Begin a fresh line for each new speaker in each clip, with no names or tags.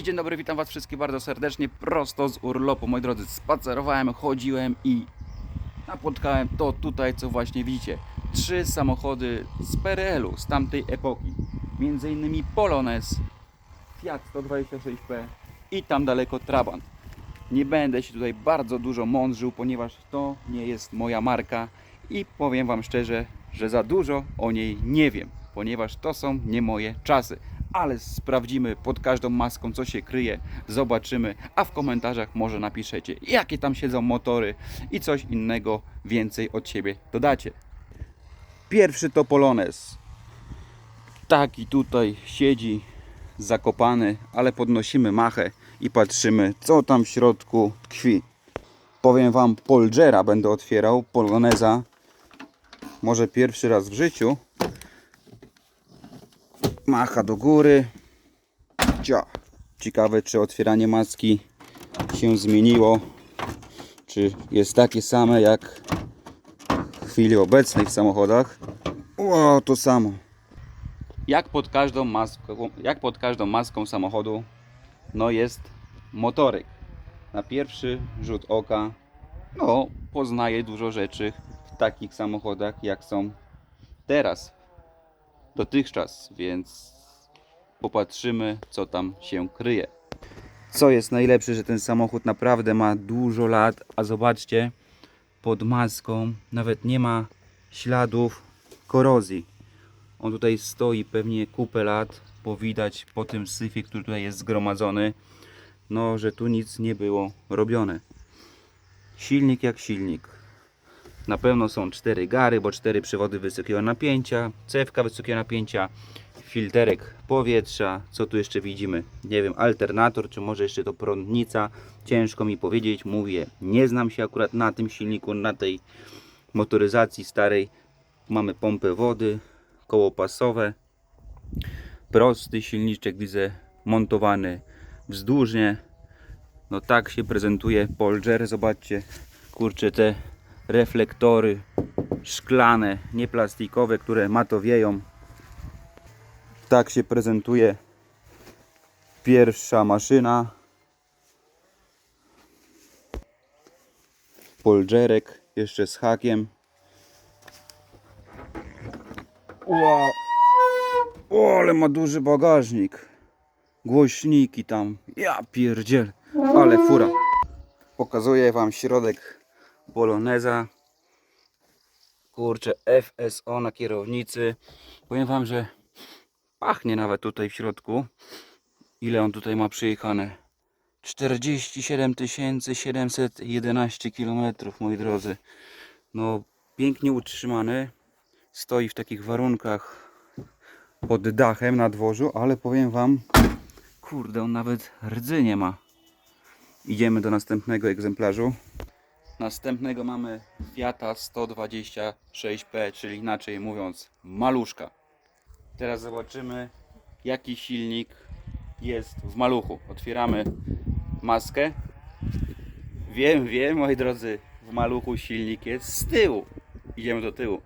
Dzień dobry, witam Was wszystkich bardzo serdecznie, prosto z urlopu. Moi drodzy, spacerowałem, chodziłem i napotkałem to tutaj, co właśnie widzicie. Trzy samochody z PRL-u, z tamtej epoki. Między innymi Polones, Fiat 126P i tam daleko Trabant. Nie będę się tutaj bardzo dużo mądrzył, ponieważ to nie jest moja marka i powiem Wam szczerze, że za dużo o niej nie wiem, ponieważ to są nie moje czasy. Ale sprawdzimy pod każdą maską, co się kryje, zobaczymy, a w komentarzach może napiszecie, jakie tam siedzą motory i coś innego więcej od siebie dodacie. Pierwszy to Polones. Taki tutaj siedzi zakopany, ale podnosimy machę i patrzymy, co tam w środku tkwi. Powiem Wam, Polgera będę otwierał, Poloneza. Może pierwszy raz w życiu. Macha do góry. Ciekawe, czy otwieranie maski się zmieniło. Czy jest takie same jak w chwili obecnej w samochodach. O, to samo. Jak pod każdą maską, jak pod każdą maską samochodu, no jest motoryk. Na pierwszy rzut oka, no poznaje dużo rzeczy w takich samochodach, jak są teraz, dotychczas, więc popatrzymy, co tam się kryje. Co jest najlepsze, że ten samochód naprawdę ma dużo lat, a zobaczcie, pod maską nawet nie ma śladów korozji. On tutaj stoi pewnie kupę lat, bo widać po tym syfie, który tutaj jest zgromadzony, no, że tu nic nie było robione. Silnik jak silnik. Na pewno są cztery gary, bo cztery przewody wysokiego napięcia, cewka wysokiego napięcia, filterek powietrza. Co tu jeszcze widzimy? Nie wiem, alternator, czy może jeszcze to prądnica. Ciężko mi powiedzieć, mówię, nie znam się akurat na tym silniku, na tej motoryzacji starej. Mamy pompę wody, koło pasowe, prosty silniczek widzę montowany wzdłużnie. No tak się prezentuje Polger. Zobaczcie, kurczę, te reflektory szklane, nie plastikowe, które matowieją. Tak się prezentuje pierwsza maszyna. Polgerek jeszcze z hakiem. Wow. O, ale ma duży bagażnik. Głośniki tam. Ja pierdziel. Ale fura. Pokazuję wam środek Poloneza. Kurczę, FSO na kierownicy. Powiem wam, że pachnie nawet tutaj w środku. Ile on tutaj ma przyjechane? 47 711 km, moi drodzy. No, pięknie utrzymany. Stoi w takich warunkach pod dachem na dworzu, ale powiem wam, kurde, on nawet rdzy nie ma. Idziemy do następnego egzemplarzu. Następnego mamy Fiata 126P, czyli inaczej mówiąc maluszka. Teraz zobaczymy jaki silnik jest w maluchu. Otwieramy maskę. Wiem, wiem moi drodzy, w maluchu silnik jest z tyłu. Idziemy do tyłu.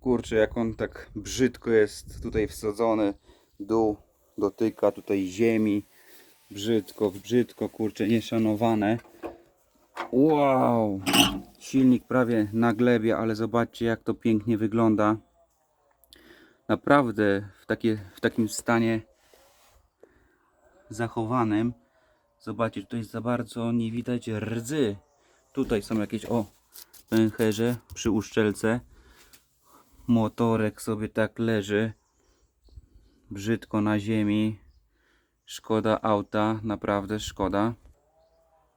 Kurczę, jak on tak brzydko jest tutaj wsadzony. Dół dotyka tutaj ziemi. Brzydko, brzydko, kurczę, nieszanowane. Wow! Silnik prawie na glebie, ale zobaczcie jak to pięknie wygląda. Naprawdę w, takie, w takim stanie zachowanym. Zobaczcie, tutaj za bardzo nie widać rdzy. Tutaj są jakieś, o, pęcherze przy uszczelce. Motorek sobie tak leży. Brzydko na ziemi. Szkoda auta, naprawdę szkoda.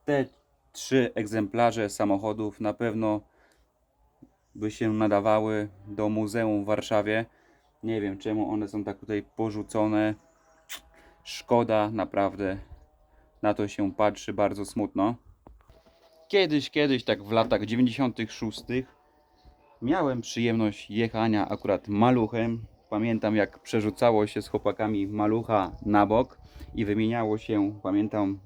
Te trzy egzemplarze samochodów na pewno by się nadawały do muzeum w Warszawie. Nie wiem czemu one są tak tutaj porzucone. Szkoda, naprawdę. Na to się patrzy bardzo smutno. Kiedyś, kiedyś, tak w latach 96 miałem przyjemność jechania akurat maluchem. Pamiętam jak przerzucało się z chłopakami malucha na bok i wymieniało się, pamiętam,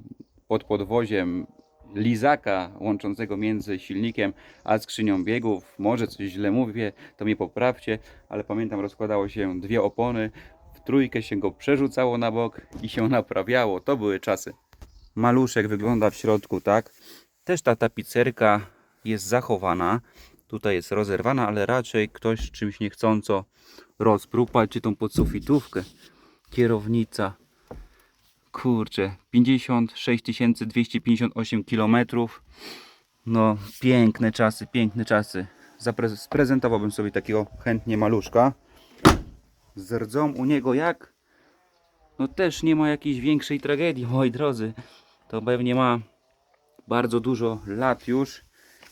pod podwoziem lizaka łączącego między silnikiem a skrzynią biegów. Może coś źle mówię, to mnie poprawcie, ale pamiętam rozkładało się dwie opony. w trójkę się go przerzucało na bok i się naprawiało. To były czasy. Maluszek wygląda w środku, tak? Też ta tapicerka jest zachowana. Tutaj jest rozerwana, ale raczej ktoś czymś niechcąco rozprół. Patrzcie tą podsufitówkę. Kierownica. Kurczę, 56 258 km. No, piękne czasy, piękne czasy. Sprezentowałbym sobie takiego chętnie maluszka. Z rdzą u niego jak? No też nie ma jakiejś większej tragedii, moi drodzy. To pewnie ma bardzo dużo lat już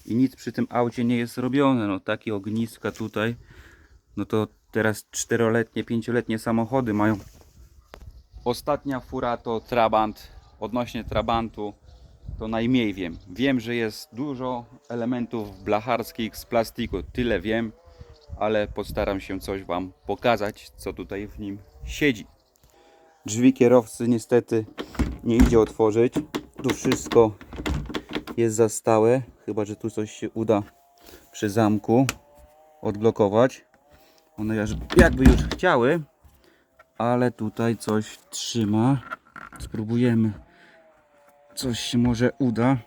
i nic przy tym aucie nie jest robione. No takie ogniska tutaj, no to teraz czteroletnie, pięcioletnie samochody mają. Ostatnia fura to Trabant. Odnośnie Trabantu to najmniej wiem. Wiem, że jest dużo elementów blacharskich z plastiku, tyle wiem, ale postaram się coś Wam pokazać, co tutaj w nim siedzi. Drzwi kierowcy niestety nie idzie otworzyć. Tu wszystko jest za stałe, chyba że tu coś się uda przy zamku odblokować. One jakby już chciały, ale tutaj coś trzyma. Spróbujemy. Coś się może uda,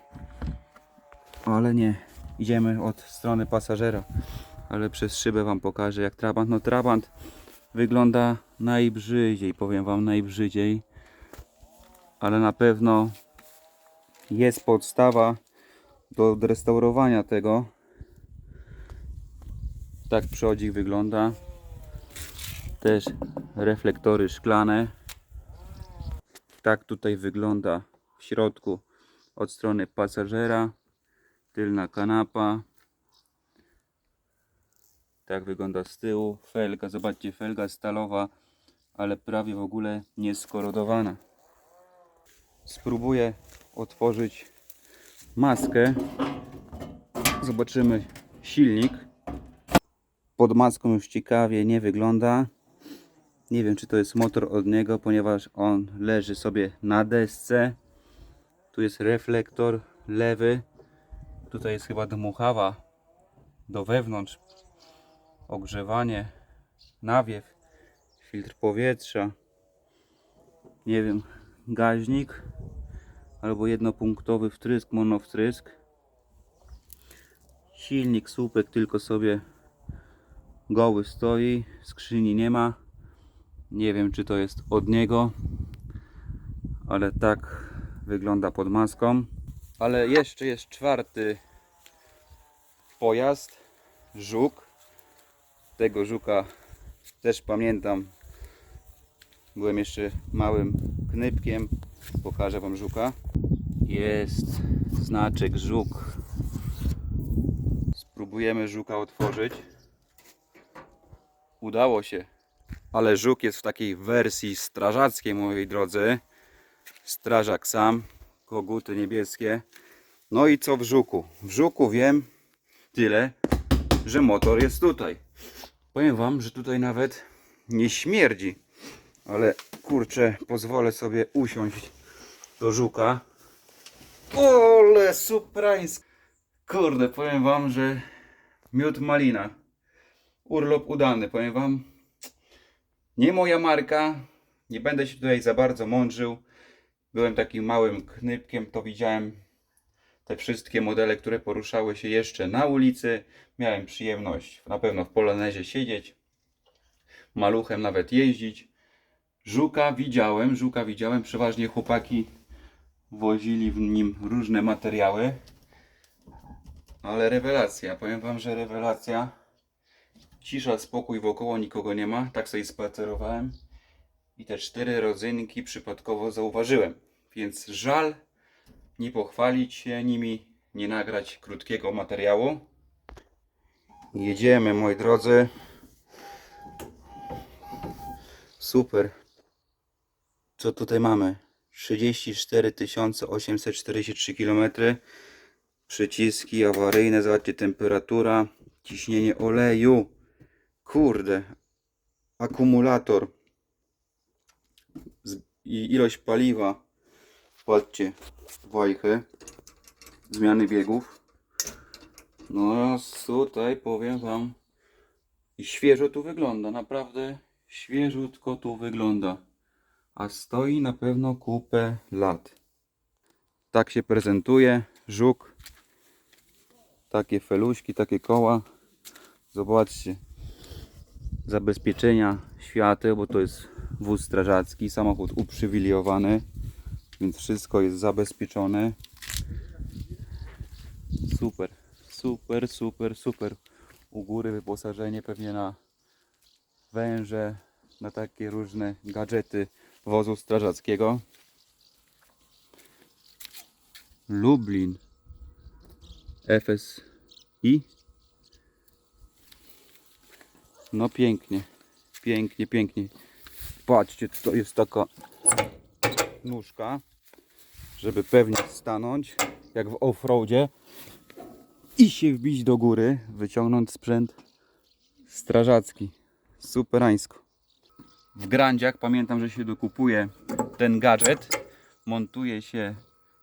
ale nie. Idziemy od strony pasażera, ale przez szybę Wam pokażę jak Trabant. No Trabant wygląda najbrzydziej, powiem Wam najbrzydziej, ale na pewno jest podstawa do odrestaurowania tego. Tak przodzik wygląda. Też reflektory szklane. Tak tutaj wygląda w środku od strony pasażera. Tylna kanapa. Tak wygląda z tyłu. Felga, zobaczcie, felga stalowa, ale prawie w ogóle nie skorodowana. Spróbuję otworzyć maskę. Zobaczymy silnik. Pod maską już ciekawie nie wygląda. Nie wiem, czy to jest motor od niego, ponieważ on leży sobie na desce. Tu jest reflektor lewy. Tutaj jest chyba dmuchawa do wewnątrz. Ogrzewanie, nawiew, filtr powietrza. Nie wiem, gaźnik albo jednopunktowy wtrysk, monowtrysk. Silnik, słupek tylko sobie goły stoi, skrzyni nie ma. Nie wiem, czy to jest od niego, ale tak wygląda pod maską. Ale jeszcze jest czwarty pojazd, żuk. Tego żuka też pamiętam. Byłem jeszcze małym knypkiem. Pokażę Wam żuka. Jest znaczek żuk. Spróbujemy żuka otworzyć. Udało się. Ale żuk jest w takiej wersji strażackiej, moi drodzy. Strażak sam, koguty niebieskie. No i co w żuku? W żuku wiem tyle, że motor jest tutaj. Powiem Wam, że tutaj nawet nie śmierdzi. Ale kurczę, pozwolę sobie usiąść do żuka. Ole, surprise! Kurde, powiem Wam, że miód malina. Urlop udany, powiem Wam. Nie moja marka. Nie będę się tutaj za bardzo mądrzył. Byłem takim małym knypkiem, to widziałem te wszystkie modele, które poruszały się jeszcze na ulicy. Miałem przyjemność na pewno w Polonezie siedzieć, maluchem nawet jeździć. Żuka widziałem, żuka widziałem, przeważnie chłopaki wozili w nim różne materiały. Ale rewelacja, powiem wam, że rewelacja. Cisza, spokój wokoło, nikogo nie ma. Tak sobie spacerowałem. I te cztery rodzynki przypadkowo zauważyłem. Więc żal nie pochwalić się nimi, nie nagrać krótkiego materiału. Jedziemy, moi drodzy. Super. Co tutaj mamy? 34 843 km. Przyciski awaryjne, zobaczcie temperatura, ciśnienie oleju. Kurde. Akumulator. I ilość paliwa. Patrzcie. Wajchy. Zmiany biegów. No tutaj powiem wam. I świeżo tu wygląda. Naprawdę Świeżutko tu wygląda. A stoi na pewno kupę lat. Tak się prezentuje żuk. Takie feluśki, takie koła. Zobaczcie. Zabezpieczenia świateł, bo to jest wóz strażacki, samochód uprzywilejowany, więc wszystko jest zabezpieczone. Super, super, super, super. U góry wyposażenie pewnie na węże, na takie różne gadżety wozu strażackiego. Lublin FSI. No pięknie, pięknie, pięknie. Patrzcie, to jest taka nóżka, żeby pewnie stanąć, jak w offroadzie i się wbić do góry, wyciągnąć sprzęt strażacki. Superańsko. W grandziach pamiętam, że się dokupuje ten gadżet, montuje się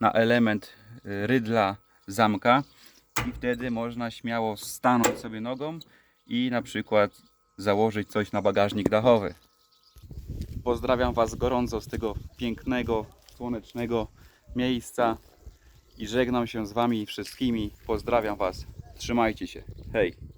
na element y, rydla zamka i wtedy można śmiało stanąć sobie nogą i na przykład założyć coś na bagażnik dachowy. Pozdrawiam Was gorąco z tego pięknego, słonecznego miejsca i żegnam się z Wami wszystkimi. Pozdrawiam Was. Trzymajcie się. Hej!